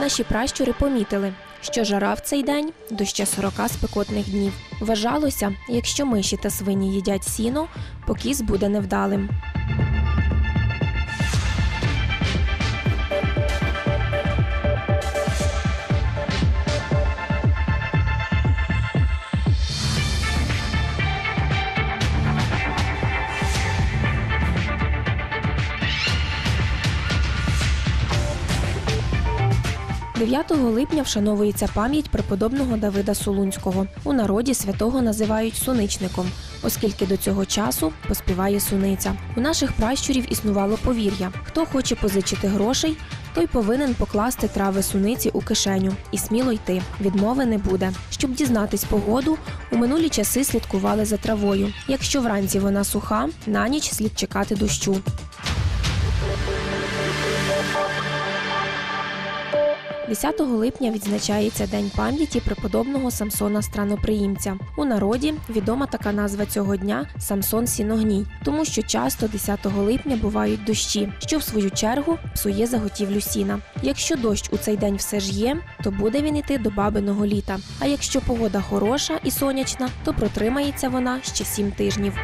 Наші пращури помітили, що жара в цей день до ще 40 спекотних днів. Вважалося, якщо миші та свині їдять сіно, покіс буде невдалим. – 9 липня вшановується пам'ять преподобного Давида Солунського. У народі святого називають суничником, оскільки до цього часу поспіває суниця. У наших пращурів існувало повір'я: хто хоче позичити грошей, той повинен покласти трави суниці у кишеню і сміло йти. Відмови не буде. Щоб дізнатись погоду, у минулі часи слідкували за травою. Якщо вранці вона суха, на ніч слід чекати дощу. 10 липня відзначається День пам'яті преподобного Самсона Страноприємця. У народі відома така назва цього дня Самсон Сіногній, тому що часто 10 липня бувають дощі, що в свою чергу псує заготівлю сіна. Якщо дощ у цей день все ж є, то буде він іти до бабиного літа. А якщо погода хороша і сонячна, то протримається вона ще 7 тижнів.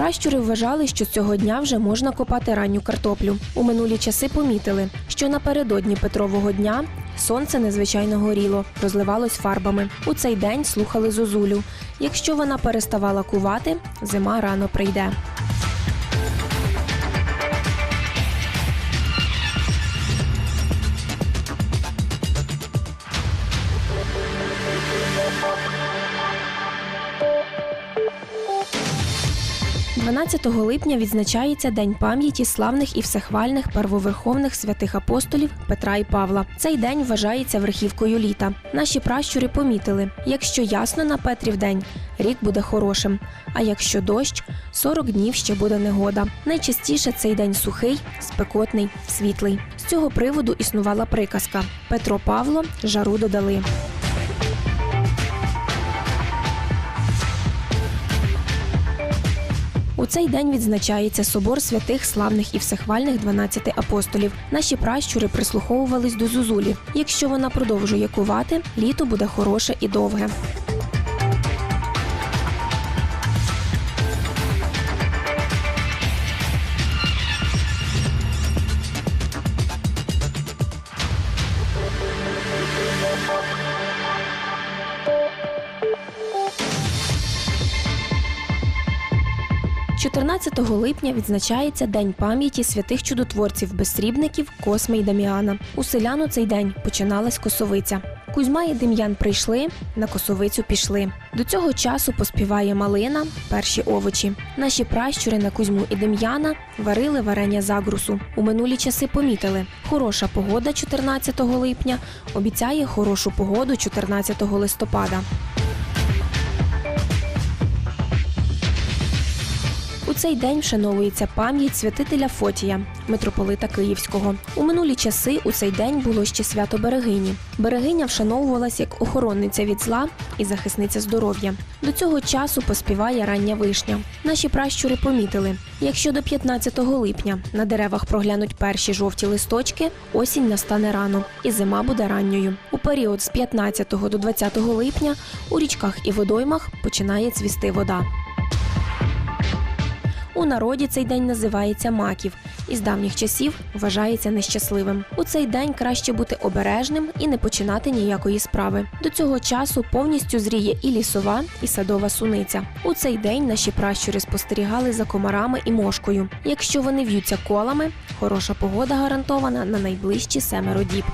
Пращури вважали, що цього дня вже можна копати ранню картоплю. У минулі часи помітили, що напередодні Петрового дня сонце незвичайно горіло, розливалось фарбами. У цей день слухали зозулю. Якщо вона переставала кувати, зима рано прийде. – 12 липня відзначається День пам'яті славних і всехвальних первоверховних святих апостолів Петра і Павла. Цей день вважається верхівкою літа. Наші пращури помітили: якщо ясно на Петрів день, рік буде хорошим. А якщо дощ, 40 днів ще буде негода. Найчастіше цей день сухий, спекотний, світлий. З цього приводу існувала приказка: Петро Павло жару додали. У цей день відзначається собор святих славних і всехвальних 12 апостолів. Наші пращури прислуховувались до зузулі. Якщо вона продовжує кувати, літо буде хороше і довге. – 14 липня відзначається День пам'яті святих чудотворців безсрібників Косми й Даміана. У селян у цей день починалась косовиця. Кузьма і Дем'ян прийшли, на косовицю пішли. До цього часу поспіває малина, перші овочі. Наші пращури на Кузьму і Дем'яна варили варення загрусу. У минулі часи помітили, хороша погода 14 липня обіцяє хорошу погоду 14 листопада. Цей день вшановується пам'ять святителя Фотія, митрополита Київського. У минулі часи у цей день було ще свято Берегині. Берегиня вшановувалась як охоронниця від зла і захисниця здоров'я. До цього часу поспіває рання вишня. Наші пращури помітили: якщо до 15 липня на деревах проглянуть перші жовті листочки, осінь настане рано, і зима буде ранньою. У період з 15 до 20 липня у річках і водоймах починає цвісти вода. У народі цей день називається маків і з давніх часів вважається нещасливим. У цей день краще бути обережним і не починати ніякої справи. До цього часу повністю зріє і лісова, і садова суниця. У цей день наші пращури спостерігали за комарами і мошкою. Якщо вони в'ються колами, хороша погода гарантована на найближчі семеро діб.